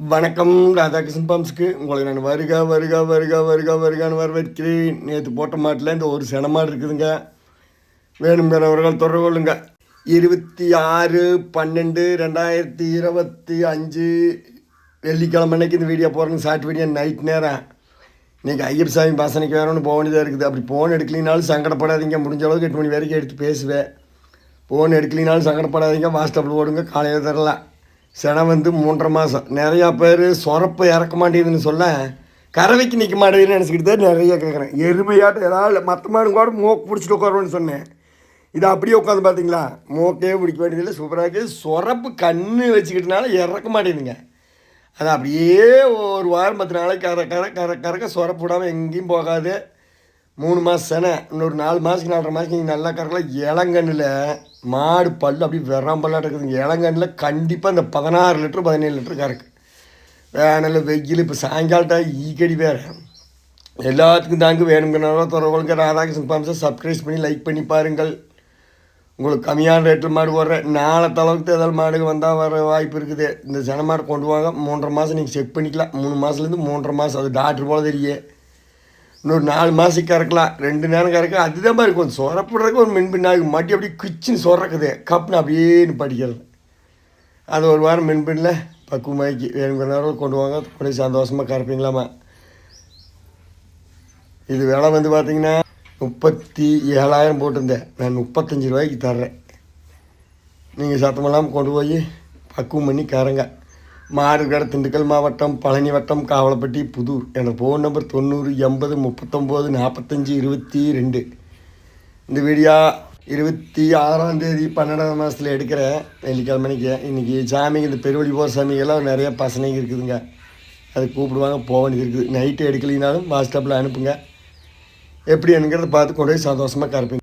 வணக்கம் ராதாகிருஷ்ணன் பம்ப்ஸ்க்கு உங்களை நான் வருக வருக வருக வருக வருகான்னு வரவேற்கிறேன். நேற்று போட்ட மாட்டில் இந்த ஒரு சென இருக்குதுங்க. வேணுங்கிறவர்கள் தொடர்பு கொள்ளுங்க. இருபத்தி ஆறு பன்னெண்டு ரெண்டாயிரத்தி இருபத்தி அஞ்சு வெள்ளிக்கிழமை அன்னைக்கு இந்த வீடியோ போடுறேங்க ஷார்ட் வீடியோ நைட் நேரம். இன்றைக்கி ஐயர் சாமி பாசனைக்கு வேணும்னு போக வேண்டியதாக இருக்குது. அப்படி ஃபோன் எடுக்கலினாலும் சங்கடப்படாதீங்க. முடிஞ்ச அளவுக்கு எட்டு மணி வரைக்கும் எடுத்து பேசுவேன். ஃபோன் எடுக்கலினாலும் சங்கடப்படாதீங்க. வாட்ஸ்அப்பில் போடுங்க. காலையில் தரலாம். செனை வந்து மூன்றரை மாதம் நிறையா பேர் சொரப்பு இறக்க மாட்டேங்குதுன்னு சொல்ல கறவைக்கு நிற்க மாட்டேங்குதுன்னு நினச்சிக்கிட்டு தான் நிறைய கேட்குறேன் எருமையாட்டம் ஏதாவது மற்ற மாடு கூட மூக்கு பிடிச்சிட்டு உட்காருவோன்னு சொன்னேன். இது அப்படியே உட்காந்து பார்த்தீங்களா மூக்கே பிடிக்க வேண்டியதில்லை சூப்பராக இருக்குது சொரப்பு கண்ணு வச்சுக்கிட்டனால இறக்க மாட்டேங்குதுங்க. அது அப்படியே ஒரு வாரம் பத்து நாளைக்கு கற கற கற கறக்க சொரப்பு விடாமல் எங்கேயும் போகாது. மூணு மாதம் செனை இன்னொரு நாலு மாதத்துக்கு நாலரை மாதத்துக்கு நீங்கள் நல்லா கறக்கலாம். இளங்கண்ணில் மாடு பல்லு அப்படி வெறாம்பல்லாக இருக்குதுங்க இளங்கண்ணில் கண்டிப்பாக இந்த பதினாறு லிட்டரு பதினேழு லிட்டரு கறக்கு வேனல் வெயில் இப்போ சாயங்காலட்டா ஈக்கடி வேறு. எல்லாத்துக்கும் தாங்க வேணுங்கிறனால தொடர்புங்க ராதாகிருஷ்ணன் பாம்சை சப்ஸ்கிரைப் பண்ணி லைக் பண்ணி பாருங்கள். உங்களுக்கு கம்மியான ரேட்டில் மாடு போடுறேன் நாளை தளவுக்கு ஏதாவது மாடு வந்தால் வர வாய்ப்பு இருக்குது. இந்த சென மாடு கொண்டு வாங்க. மூன்றரை மாதம் நீங்கள் செக் பண்ணிக்கலாம். மூணு மாதத்துலேருந்து மூன்றரை மாதம் அது டாக்டர் போல தெரியும் இன்னொரு நாலு மாதத்துக்கு கறக்கலாம் ரெண்டு நேரம் கறக்க அதுதான் மாதிரி இருக்கும் சொரப்படுறதுக்கு ஒரு மின்பின்னாகும் மாட்டி அப்படியே குச்சின்னு சொரக்குது. கப்னு அப்படியே படிக்கிறது. அது ஒரு வாரம் மென்பின்ல பக்குவமாக்கி வேணுங்கிற நேரம் கொண்டு வாங்க. அப்படியே சந்தோஷமாக கறப்பீங்களாமா? இது விலை வந்து பார்த்தீங்கன்னா முப்பத்தி ஏழாயிரம் போட்டிருந்தேன். நான் முப்பத்தஞ்சு ரூபாய்க்கு தர்றேன். நீங்கள் சத்தமில்லாமல் கொண்டு போய் பக்குவம் பண்ணி கறங்க. மாறுகட திண்டுக்கல் மாவட்டம் பழனி வட்டம் காவலப்பட்டி புதூர் எனது ஃபோன் நம்பர் தொண்ணூறு எண்பது முப்பத்தொம்போது நாற்பத்தஞ்சு இருபத்தி ரெண்டு. இந்த வீடியோ இருபத்தி ஆறாம் தேதி பன்னெண்டாம் மாதத்தில் எடுக்கிறேன் வெள்ளிக்கிழமைக்கு. இன்றைக்கி சாமிக்கு இந்த பெருவழி போகிற சாமிக்கெல்லாம் நிறைய பசனைங்க இருக்குதுங்க. அது கூப்பிடுவாங்க போக வேண்டியது இருக்குது. நைட்டு எடுக்கலைனாலும் வாட்ஸ்அப்பில் அனுப்புங்க. எப்படி என்னங்கிறத பார்த்து கொண்டு போய் சந்தோஷமாக கறப்பீங்க